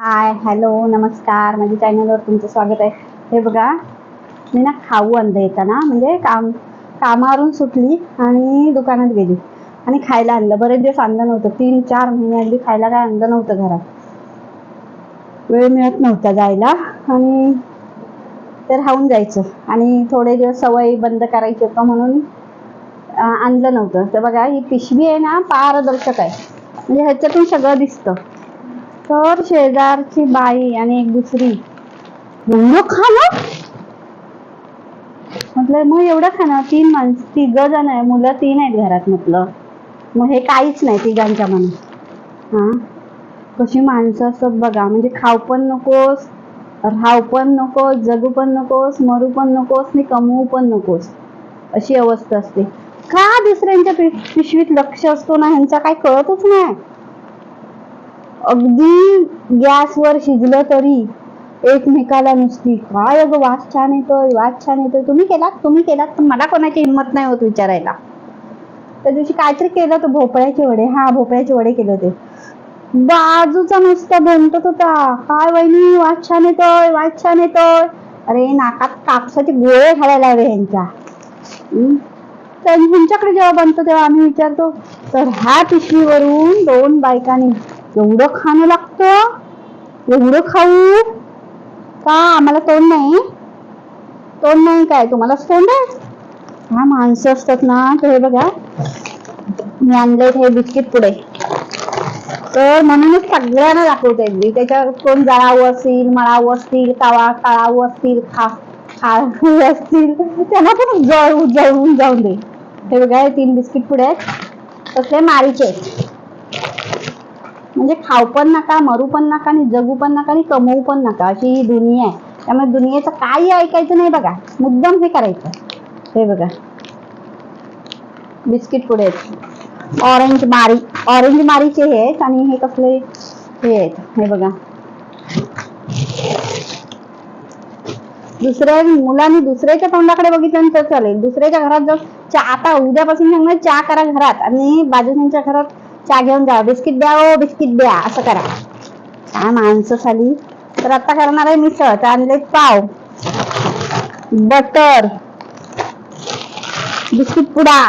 Hi hello नमस्कार. माझ्या चॅनलवर तुमचं स्वागत आहे. हे बघा मी ना खाऊ आणलं येताना म्हणजे काम कामावरून सुटली आणि दुकानात गेली. आणि खायला आणलं. बरेच दिवस आणलं नव्हतं. तीन चार महिने अगदी खायला काय आणलं नव्हतं घरात. वेळ मिळत नव्हता जायला आणि ते राहून जायचं. आणि थोडे दिवस सवय बंद करायची होतं म्हणून आणलं नव्हतं. तर बघा ही पिशवी आहे ना पारदर्शक आहे. म्हणजे ह्याच्यातून सगळं दिसतं. तर शेजारची बाई आणि एक दुसरी. एवढं खाणं म्हटलं मग एवढं खाणं तीन माणसं तिघ जण आहे मुलं तीन आहेत घरात म्हटलं. मग हे काहीच नाही तिघांच्या मनात हा? कशी माणसं असतात बघा म्हणजे खाऊ पण नकोस राहू पण नकोस जगू पण नकोस मरू पण नकोस आणि कमवू पण नकोस. अशी अवस्था असते. का दुसऱ्यांच्या पि- पिशवीत लक्ष असतो ना ह्यांचा काय कळतच नाही. अगदी गॅसवर शिजलं तरी एकमेकाला नुसती काय अगं वास छान येतोय वास छान येतोय. तुम्ही केलात तुम्ही केलात पण मला कोणाची हिंमत नाही होत विचारायला. त्या दिवशी काहीतरी केलं होतं भोपळ्याचे वडे. हा भोपळ्याचे वडे केले होते. बाजूचा नुसता भंटत होता. काय वहिनी वास छान येतोय वास छान येतोय. अरे नाकात कापसाचे गोळे घालायला हवे यांच्या हम्म. तर जेव्हा बनतो तेव्हा आम्ही विचारतो. तर ह्या पिशवीवरून दोन बायकांनी एवढं खाणं लागतं? एवढं खाऊ? का? आम्हाला तोंड नाही? तोंड नाही काय? तुम्हाला तोंड आहे? हा माणसं असतात ना तर हे बघा. मी आणले हे बिस्किट पुढे. तर म्हणूनच सगळ्यांना दाखवते मी. त्याच्यावर कोण जळाऊ असतील मळावं असतील कावा काळाऊ असतील खा खाऊ असतील त्यांना पण जळू जळवून जाऊन दे. हे बघा हे तीन बिस्किट पुढे आहेत. तसले मारीचे आहेत. म्हणजे खाऊ पण नका मरू पण नका आणि जगू पण नका आणि कमवू पण नका. अशी ही दुनिया आहे. त्यामुळे दुनियेचं काही ऐकायचं नाही बघा. मुद्दाम हे करायचं. हे बघा. बिस्किट पुढे आहेत. ऑरेंज मारी. ऑरेंज मारीचे हे आहेत आणि हे कसले हे आहेत. हे बघा. दुसऱ्या मुलांनी दुसऱ्याच्या तोंडाकडे बघितलं तर चालेल. दुसऱ्याच्या घरात जाऊन चहा आता उद्यापासून सांगणार चहा करा घरात आणि बाजूच्या घरात चहा घेऊन जा बिस्किट द्या ओ बिस्किट द्या असं करा. काय माणसं झाली तर आता करणार आहे मिसळ तर आणले पाव बटर बिस्किट पुडा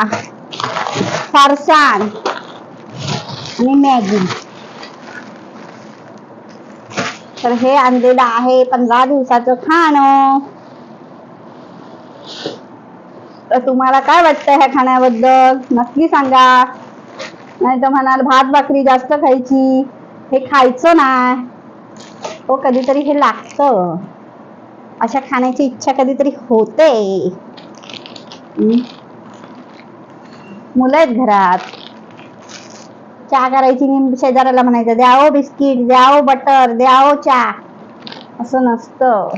फारसान आणि मॅगी. तर हे आणलेलं आहे पंधरा दिवसाचं खाणं. तर तुम्हाला काय वाटतं ह्या खाण्याबद्दल? नक्की सांगा. नाही तर म्हणाल भात भाकरी जास्त खायची. हे खायचं नाही. हो कधीतरी हे लागतं. अशा खाण्याची इच्छा कधीतरी होते. मुलं आहेत घरात. चहा करायची मी शेजाऱ्याला म्हणायचं द्याओ बिस्किट द्याओ बटर द्याओ चहा. असं नसतं.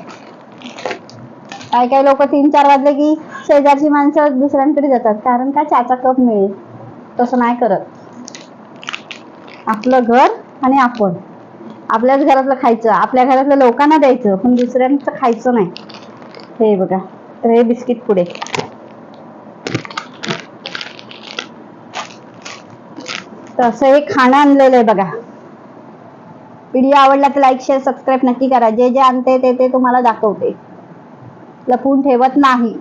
काही काही लोक तीन चार वाजले की शेजारची माणसं दुसऱ्यांकडे जातात कारण का चहाचा कप मिळेल? तसं नाही करत. आपलं घर आणि आपण. आपल्याच घरातलं खायचं आपल्या घरातल्या लोकांना द्यायचं पण दुसऱ्यांचं खायचं नाही. हे बघा तर हे बिस्किट पुढे. तसं हे खाणं आणलेलं आहे बघा. व्हिडिओ आवडला तर लाईक शेअर सबस्क्राईब नक्की करा. जे जे आणते ते ते तुम्हाला दाखवते. लपवून ठेवत नाही.